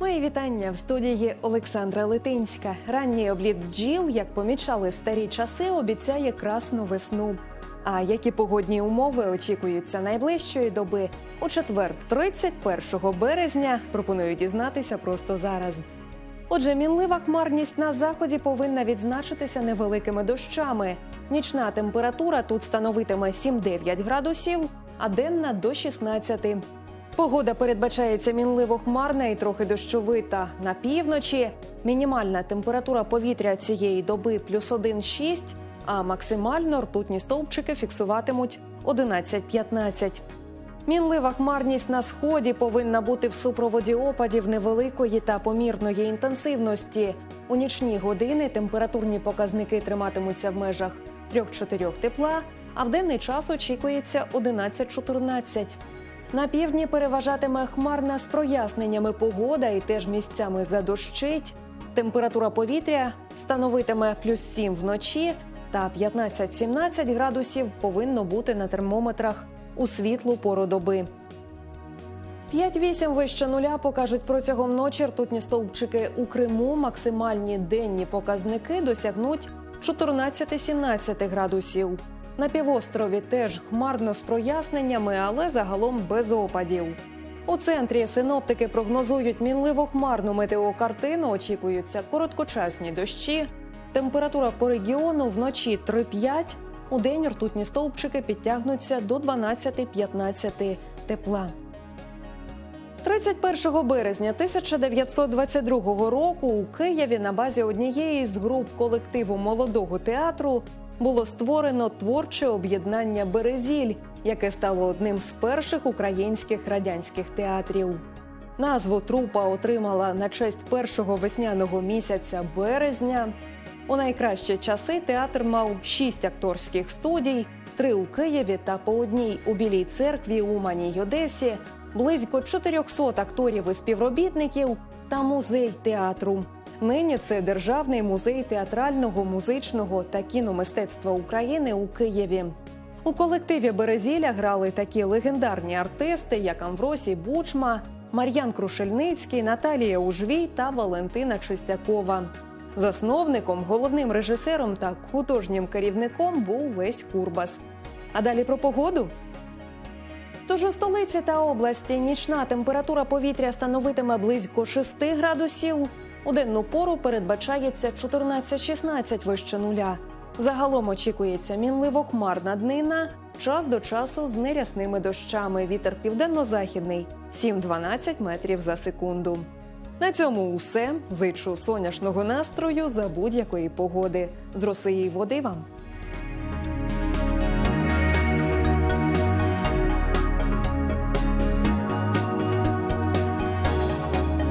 Мої вітання в студії Олександра Литинська. Ранній обліт бджіл, як помічали в старі часи, обіцяє красну весну. А які погодні умови очікуються найближчої доби у четвер, 31 березня, пропоную дізнатися просто зараз. Отже, мінлива хмарність на заході повинна відзначитися невеликими дощами. Нічна температура тут становитиме 7-9 градусів а денна до 16. Погода передбачається мінливо хмарна і трохи дощовита. На півночі мінімальна температура повітря цієї доби плюс 1,6, а максимально ртутні стовпчики фіксуватимуть 11-15. Мінлива хмарність на сході повинна бути в супроводі опадів невеликої та помірної інтенсивності. У нічні години температурні показники триматимуться в межах 3-4 тепла, а в денний час очікується 11-14. На півдні переважатиме хмарна з проясненнями погода і теж місцями задощить. Температура повітря становитиме плюс 7 вночі та 15-17 градусів повинно бути на термометрах у світлу пору доби. 5-8 вище нуля покажуть протягом ночі ртутні стовпчики у Криму. Максимальні денні показники досягнуть 14-17 градусів. На півострові теж хмарно з проясненнями, але загалом без опадів. У центрі синоптики прогнозують мінливо хмарну метеокартину. Очікуються короткочасні дощі. Температура по регіону вночі 3-5, у день ртутні стовпчики підтягнуться до 12-15 тепла. 31 березня 1922 року у Києві на базі однієї з груп колективу молодого театру було створено творче об'єднання Березіль, яке стало одним з перших українських радянських театрів. Назву трупа отримала на честь першого весняного місяця березня. У найкращі часи театр мав шість акторських студій, три у Києві та по одній у Білій церкві, Умані й Одесі, близько 400 акторів і співробітників та музей театру. Нині це Державний музей театрального, музичного та кіномистецтва України у Києві. У колективі Березіля грали такі легендарні артисти, як Амвросій Бучма, Мар'ян Крушельницький, Наталія Ужвій та Валентина Чистякова. Засновником, головним режисером та художнім керівником був Лесь Курбас. А далі про погоду. Тож у столиці та області нічна температура повітря становитиме близько 6 градусів. У денну пору передбачається 14-16 вище нуля. Загалом очікується мінливо хмарна днина, час до часу з нерясними дощами. Вітер південно-західний 7-12 метрів за секунду. На цьому усе. Зичу сонячного настрою за будь-якої погоди. З роси і води вам.